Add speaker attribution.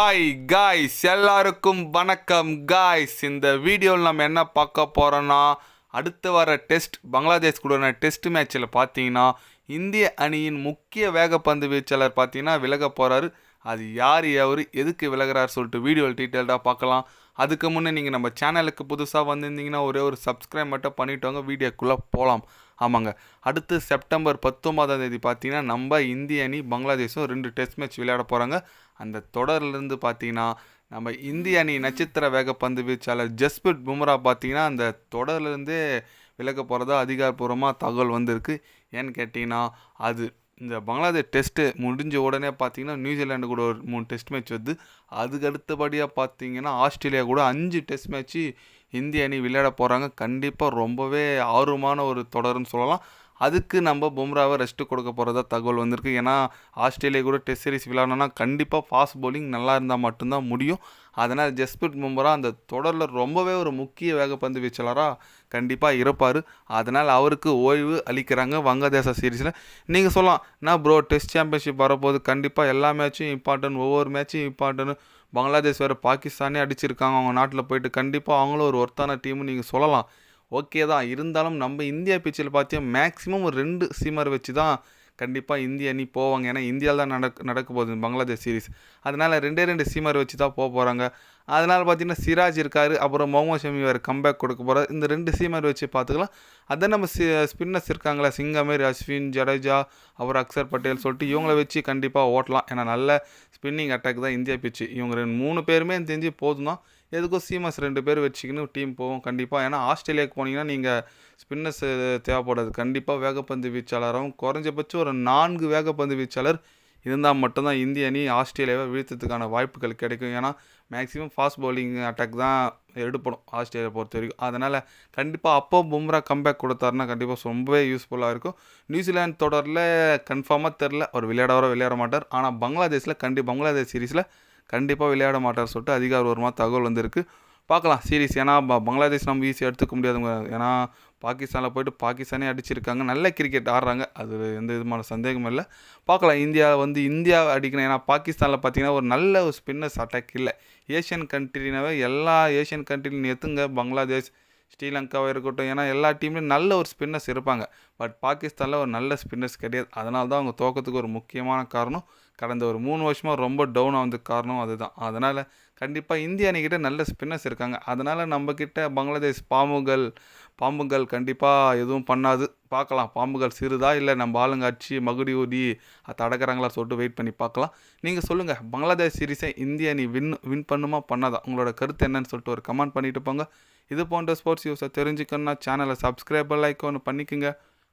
Speaker 1: Hi guys எல்லாருக்கும் வணக்கம் guys இந்த வீடியோவில் நம்ம என்ன பார்க்க போகிறோன்னா அடுத்து வர டெஸ்ட் பங்களாதேஷ் கூட டெஸ்ட் மேட்ச்சில் பார்த்தீங்கன்னா இந்திய அணியின் முக்கிய வேகப்பந்து வீச்சாளர் பார்த்தீங்கன்னா விலக போகிறாரு அது யார் எவர் எதுக்கு விலகிறார் சொல்லிட்டு வீடியோவில் டீட்டெயில்டாக பார்க்கலாம். அதுக்கு முன்னே நீங்கள் நம்ம சேனலுக்கு புதுசாக வந்திருந்தீங்கன்னா ஒரே ஒரு சப்ஸ்கிரைப் மட்டும் பண்ணிட்டு வாங்க வீடியோக்குள்ளே போகலாம் ஆமாங்க. அடுத்து செப்டம்பர் பத்தொன்பதாம் தேதி பார்த்தீங்கன்னா நம்ம இந்திய அணி பங்களாதேஷும் ரெண்டு டெஸ்ட் மேட்ச் விளையாட போகிறாங்க அந்த தொடர்லேருந்து பார்த்தீங்கன்னா நம்ம இந்திய அணி நட்சத்திர வேகப்பந்து வீச்சாளர் ஜஸ்பிரிட் பும்ரா பார்த்தீங்கன்னா அந்த தொடர்லேருந்தே விலக போகிறதா அதிகாரப்பூர்வமாக தகவல் வந்திருக்கு. ஏன்னு கேட்டிங்கன்னா அது இந்த பங்களாதேஷ் டெஸ்ட்டு முடிஞ்ச உடனே பார்த்தீங்கன்னா நியூசிலாண்டு கூட ஒரு மூணு டெஸ்ட் மேட்ச் வருது. அதுக்கு அடுத்தபடியாக பார்த்தீங்கன்னா ஆஸ்திரேலியா கூட அஞ்சு டெஸ்ட் மேட்ச்சு இந்திய அணி விளையாட போகிறாங்க கண்டிப்பாக ரொம்பவே ஆர்வமான ஒரு தொடர்னு சொல்லலாம். அதுக்கு நம்ம பும்ராவை ரெஸ்ட்டு கொடுக்க போகிறதா தகவல் வந்திருக்கு. ஏன்னா ஆஸ்திரேலியா கூட டெஸ்ட் சீரிஸ் விளையாடணும்னா கண்டிப்பாக ஃபாஸ்ட் பவுலிங் நல்லா இருந்தால் மட்டும்தான் முடியும். அதனால் ஜஸ்பிரிட் பும்ரா அந்த தொடரில் ரொம்பவே ஒரு முக்கிய வேகப்பந்து வீச்சாளராக கண்டிப்பாக இருப்பார். அதனால் அவருக்கு ஓய்வு அளிக்கிறாங்க வங்கதேச சீரீஸில் நீங்கள் சொல்லலாம் நான் ப்ரோ டெஸ்ட் சாம்பியன்ஷிப் வரப்போகுது. கண்டிப்பாக எல்லா மேட்சும் இம்பார்ட்டன்ட் ஒவ்வொரு மேட்சும் இம்பார்ட்டன்ட் பங்களாதேஷ் வேறு பாகிஸ்தானே அடிச்சிருக்காங்க. அவங்க நாட்டில் போயிட்டு கண்டிப்பாக அவங்களும் ஒரு ஒர்த்தான டீம்னு நீங்கள் சொல்லலாம். ஓகே தான். இருந்தாலும் நம்ம இந்தியா பிச்சில் பார்த்தீங்கன்னா மேக்ஸிமம் ஒரு ரெண்டு சீமர் வச்சு தான் கண்டிப்பாக இந்திய அணி போவாங்க. ஏன்னா இந்தியாவில் தான் நடக்க நடக்க போகுது பங்களாதேஷ் சீரிஸ் அதனால் ரெண்டே ரெண்டு சீமர் வச்சு தான் போக போகிறாங்க அதனால் பார்த்தீங்கன்னா சிராஜ் இருக்கார் அப்புறம் முகமது ஷமி வேறு கம்பேக் கொடுக்க போகிறார் இந்த ரெண்டு சீமர் வச்சு பார்த்துக்கலாம் அதை நம்ம சி ஸ்பின்னர்ஸ் இருக்காங்களா சிங்கமேர் அஸ்வின் ஜடேஜா அப்புறம் அக்சர் பட்டேல் சொல்லிட்டு இவங்கள வச்சு கண்டிப்பாக ஓட்டலாம். ஏன்னா நல்ல ஸ்பின்னிங் அட்டாக் தான் இந்தியா பிச்சு. இவங்க ரெண்டு மூணு பேருமே தெரிஞ்சு போதும் தான் எதுக்கும் சீமஸ் ரெண்டு பேர் வச்சுக்கின்னு டீம் போவோம் கண்டிப்பாக ஏன்னா ஆஸ்திரேலியாவுக்கு போனீங்கன்னா நீங்கள் ஸ்பின்னர்ஸ் தேவைப்படாது கண்டிப்பாக வேகப்பந்து வீச்சாளராகவும் குறைஞ்சபட்சம் ஒரு நான்கு வேகப்பந்து வீச்சாளர் இருந்தால் மட்டும்தான் இந்திய அணி ஆஸ்திரேலியாவை வீழ்த்ததுக்கான வாய்ப்புகள் கிடைக்கும். ஏன்னா மேக்ஸிமம் ஃபாஸ்ட் பவுலிங் அட்டாக் தான் எடுப்படும் ஆஸ்திரேலியா பொறுத்த வரைக்கும். அதனால் கண்டிப்பாக அப்போ பும்ரா கம்பேக் கொடுத்தாருன்னா கண்டிப்பாக ரொம்பவே யூஸ்ஃபுல்லாக இருக்கும். நியூசிலாந்து தொடரில் கன்ஃபார்மாக தெரில அவர் விளையாடவரோ விளையாட மாட்டார். ஆனால் பங்களாதேஷில் கண்டி பங்களாதேஷ் சீரீஸில் கண்டிப்பாக விளையாட மாட்டார் சொல்லிட்டு அதிகாரபூர்வமாக தகவல் வந்திருக்கு. பார்க்கலாம். சீரிஸ் ஏன்னா பங்களாதேஷ் நம்ம ஈஸியாக எடுத்துக்க முடியாதுங்க. ஏன்னா பாகிஸ்தானில் போயிட்டு பாகிஸ்தானே அடிச்சிருக்காங்க. நல்ல கிரிக்கெட் ஆடுறாங்க. அது எந்த விதமான சந்தேகமும் இல்லை. பார்க்கலாம். இந்தியா வந்து இந்தியா அடிக்கணும். ஏன்னா பாகிஸ்தானில் பார்த்தீங்கன்னா ஒரு நல்ல ஒரு ஸ்பின்னர்ஸ் அட்டாக் இல்லை. ஏஷியன் கண்ட்ரினாவே எல்லா ஏஷியன் கண்ட்ரிலையும் எத்துங்க பங்களாதேஷ் ஸ்ரீலங்காவாக இருக்கட்டும். ஏன்னா எல்லா டீம்லேயும் நல்ல ஒரு ஸ்பின்னர்ஸ் இருப்பாங்க. பட் பாகிஸ்தானில் ஒரு நல்ல ஸ்பின்னர்ஸ் கிடையாது. அதனால தான் அவங்க தோக்கத்துக்கு ஒரு முக்கியமான காரணம். கடந்த ஒரு மூணு வருஷமாக ரொம்ப டவுன் ஆனதுக்கு காரணம் அதுதான். அதனால் கண்டிப்பாக இந்திய அணிக்கிட்ட நல்ல ஸ்பின்னர்ஸ் இருக்காங்க. அதனால் நம்மக்கிட்ட பங்களாதேஷ் பாம்புகள் பாம்புகள் கண்டிப்பாக எதுவும் பண்ணாது. பார்க்கலாம். பாம்புகள் சிறுதா இல்லை நம்ம ஆளுங்க அடிச்சு மகுடி ஊதி அதை அடக்கிறாங்களா சொல்லிட்டு வெயிட் பண்ணி பார்க்கலாம். நீங்கள் சொல்லுங்கள் பங்களாதேஷ் சீரிஸை இந்திய அணி வின் வின் பண்ணுமா பண்ணாதா? உங்களோட கருத்து என்னன்னு சொல்லிட்டு ஒரு கமெண்ட் பண்ணிட்டு போங்க. இது போன்ற ஸ்போர்ட்ஸ் நியூஸை தெரிஞ்சுக்கணும்னா சேனலை சப்ஸ்கிரைபர் லைக் ஒன்று பண்ணிக்கோங்க.